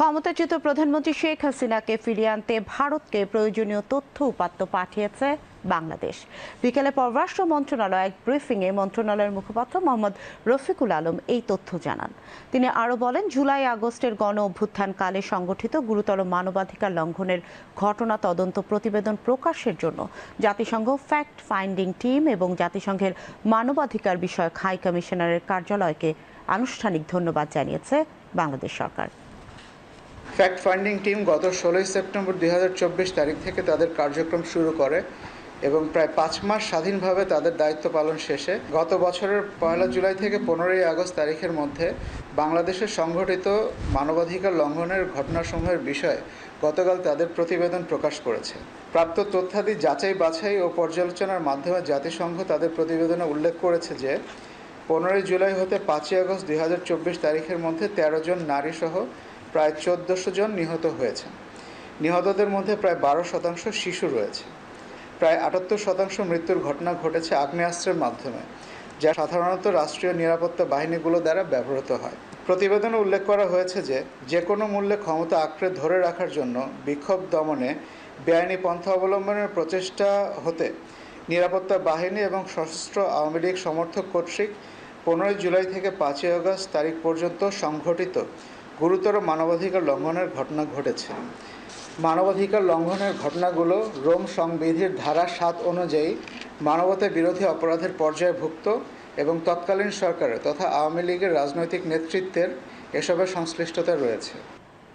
ক্ষমতাচ্যুত প্রধানমন্ত্রী শেখ হাসিনাকে ফিরিয়ে আনতে ভারতকে প্রয়োজনীয় তথ্য উপাত্ত পাঠিয়েছে বাংলাদেশ। বিকেলে পররাষ্ট্র মন্ত্রণালয় এক ব্রিফিংয়ে মন্ত্রণালয়ের মুখপাত্র মোহাম্মদ রফিকুল আলম এই তথ্য জানান। তিনি আরও বলেন, জুলাই আগস্টের গণ অভ্যুত্থানকালে সংগঠিত গুরুতর মানবাধিকার লঙ্ঘনের ঘটনা তদন্ত প্রতিবেদন প্রকাশের জন্য জাতিসংঘ ফ্যাক্ট ফাইন্ডিং টিম এবং জাতিসংঘের মানবাধিকার বিষয়ক হাই কমিশনারের কার্যালয়কে আনুষ্ঠানিক ধন্যবাদ জানিয়েছে বাংলাদেশ সরকার। ফ্যাক্ট ফাইন্ডিং টিম গত ষোলোই সেপ্টেম্বর দুই হাজার চব্বিশ তারিখ থেকে তাদের কার্যক্রম শুরু করে এবং প্রায় পাঁচ মাস স্বাধীনভাবে তাদের দায়িত্ব পালন শেষে গত বছরের পয়লা জুলাই থেকে পনেরোই আগস্ট তারিখের মধ্যে বাংলাদেশে সংঘটিত মানবাধিকার লঙ্ঘনের ঘটনাসমূহের বিষয়ে গতকাল তাদের প্রতিবেদন প্রকাশ করেছে। প্রাপ্ত তথ্যাদি যাচাই, বাছাই ও পর্যালোচনার মাধ্যমে জাতিসংঘ তাদের প্রতিবেদনে উল্লেখ করেছে যে, পনেরোই জুলাই হতে পাঁচই আগস্ট দুই হাজার চব্বিশ তারিখের মধ্যে তেরো জন নারীসহ প্রায় চোদ্দোশো জন নিহত হয়েছেন। নিহতদের মধ্যে প্রায় বারো শতাংশ শিশু রয়েছে। প্রায় আটাত্তর শতাংশ মৃত্যুর ঘটনা ঘটেছে আগ্নেয়াস্ত্রের মাধ্যমে, যা সাধারণত রাষ্ট্রীয় নিরাপত্তা বাহিনীগুলো দ্বারা ব্যবহৃত হয়। প্রতিবেদনে উল্লেখ করা হয়েছে যে যে কোনো মূল্যে ক্ষমতা আঁকড়ে ধরে রাখার জন্য বিক্ষোভ দমনে বেআইনি পন্থা অবলম্বনের প্রচেষ্টা হতে নিরাপত্তা বাহিনী এবং সশস্ত্র আওয়ামী লীগ সমর্থক কর্তৃক পনেরোই জুলাই থেকে পাঁচই আগস্ট তারিখ পর্যন্ত সংঘটিত গুরুতর মানবাধিকার লঙ্ঘনের ঘটনা ঘটেছে। মানবাধিকার লঙ্ঘনের ঘটনাগুলো রোম সংবিধির ধারা সাত অনুযায়ী মানবতা বিরোধী অপরাধের পর্যায়ভুক্ত এবং তৎকালীন সরকারের তথা আওয়ামী লীগের রাজনৈতিক নেতৃত্বের এসবের সংশ্লিষ্টতা রয়েছে।